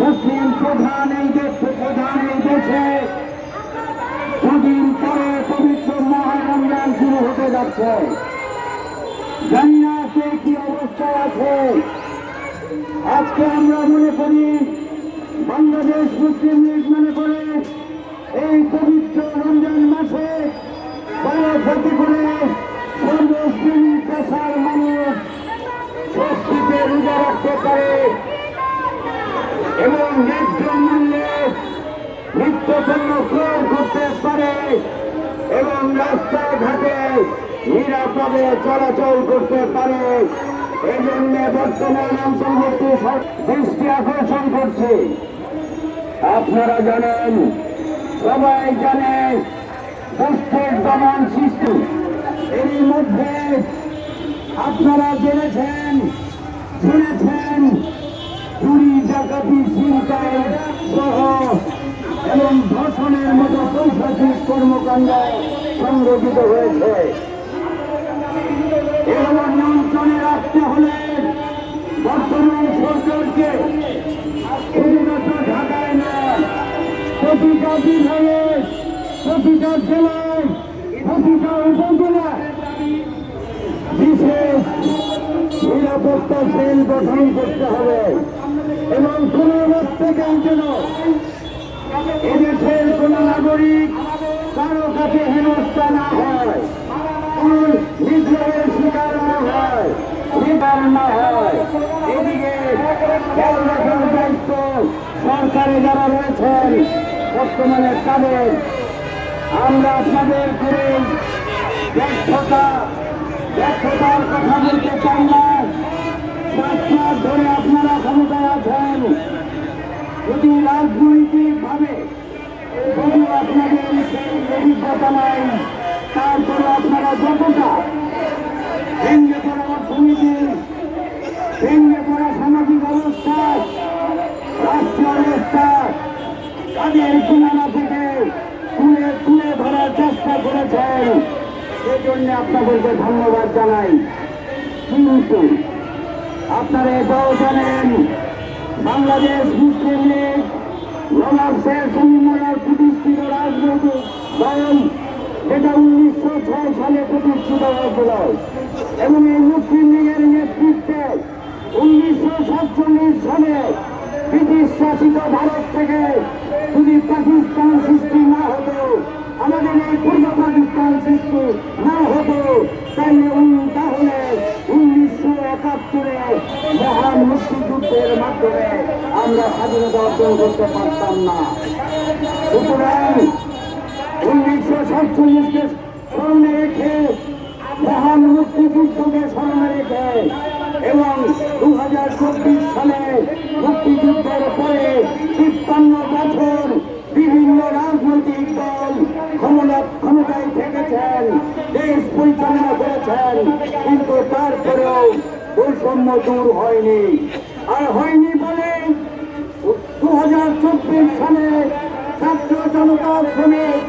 মুসলিম প্রধান এই দেশ, প্রধান এই দেশে। দুদিন পরে পবিত্র মহারমজান শুরু হতে যাচ্ছে। জানি না সে কি অবস্থায় আছে। আজকে আমরা মনে করি, বাংলাদেশ মুসলিম লীগ মনে করে এই পবিত্র রমজান মাসে বড় ক্ষতি করে ন্যায্য মূল্যে নিত্যপণ্য ক্রয় করতে পারে এবং রাস্তাঘাটে নিরাপদে চলাচল করতে পারে। এই জন্য বর্তমান অন্তর্বর্তী দৃষ্টি আকর্ষণ করছে। আপনারা জানেন, সবাই জানে দুষ্টের দমন সৃষ্টি। এর মধ্যে আপনারা জেনেছেন সহ এবং ধর্ষণের মতো পৈশাচিক কর্মকাণ্ড সংগঠিত হয়েছে। এগুলো নিয়ন্ত্রণে রাখতে হলে বর্তমান সরকারকে শুধুমাত্র ঢাকায় না প্রতিটা বিভাগে, প্রতিটা জেলায়, প্রতিটা উপজেলায় বিশেষ নিরাপত্তা সেল গঠন করতে হবে। এবং কোন প্রত্যেকের যেন এদেশের কোন নাগরিক কারও কাছে হেনস্থা না হয় বিদ্রোহের শিকার না হয় শিকার না হয়। এদিকে খেয়াল রাখার দায়িত্ব সরকারে যারা রয়েছেন, বর্তমানে তাদের। আমরা তাদের করে ব্যর্থতা, ব্যর্থতার কথা বলতে চাই না। যদি রাজনৈতিক ভাবে যদি আপনাদের অভিজ্ঞতা নাই তারপরে আপনারা যতটা ভেঙে পড়া অর্থনীতি, ভেঙে পড়া সামাজিক অবস্থা রাষ্ট্র অবস্থা, তাদের কিনারা থেকে তুলে তুলে ধরার চেষ্টা করেছেন সেই জন্য আপনাদেরকে ধন্যবাদ জানাই। কিন্তু আপনারা এটাও জানেন বাংলাদেশ মুসলিম লীগ শেখ মুজিবুল্লাহ প্রতিষ্ঠিত রাজনৈতিক দল উনিশশো ছয় সালে প্রতিষ্ঠিত হয়েছিল। এবং এই মুসলিম লীগের নেতৃত্বে উনিশশো সাতচল্লিশ সালে ব্রিটিশ শাসিত ভারত থেকে যদি পাকিস্তান সৃষ্টি না হতো, আমাদের এই পূর্ব পাকিস্তান সৃষ্টি না হতো, তাহলে একাত্তরে মহান মুক্তিযুদ্ধের মাধ্যমে আমরা স্বাধীনতা অর্জন করতে পারতাম না। সুতরাং উনিশশো সাতচল্লিশকে স্মরণে রেখে মহান মুক্তিযুদ্ধকে স্মরণে রেখে এবং দু হাজার চব্বিশ সালে মুক্তিযুদ্ধের পরে তিপ্পান্ন বছর বিভিন্ন রাজনৈতিক দল ক্ষমতা, ক্ষমতায় থেকেছেন, দেশ পরিচালনা করেছেন, কিন্তু তারপরেও বৈষম্য দূর হয়নি। আর হয়নি বলে দু হাজার চব্বিশ সালে ছাত্র জনতা শ্রমিক